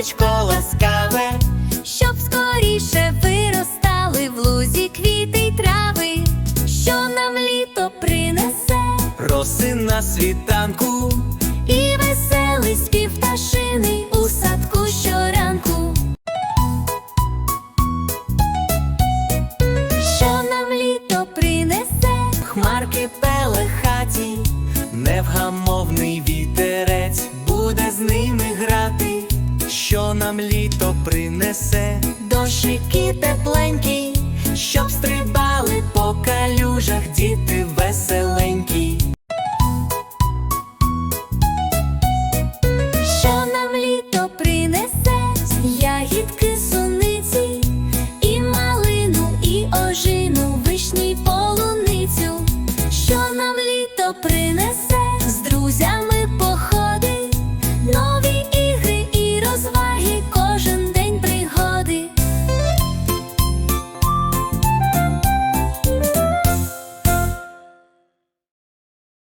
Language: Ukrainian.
сонечко ласкаве, щоб скоріше виростали в лузі квіти й трави, що нам літо принесе, роси на світанку, нам літо принесе, дощики тепленькі, щоб стрибали по калюжах діти веселенькі. що нам літо принесе, ягідки суниці, і малину, і ожину, вишні полуницю, що нам літо принесе,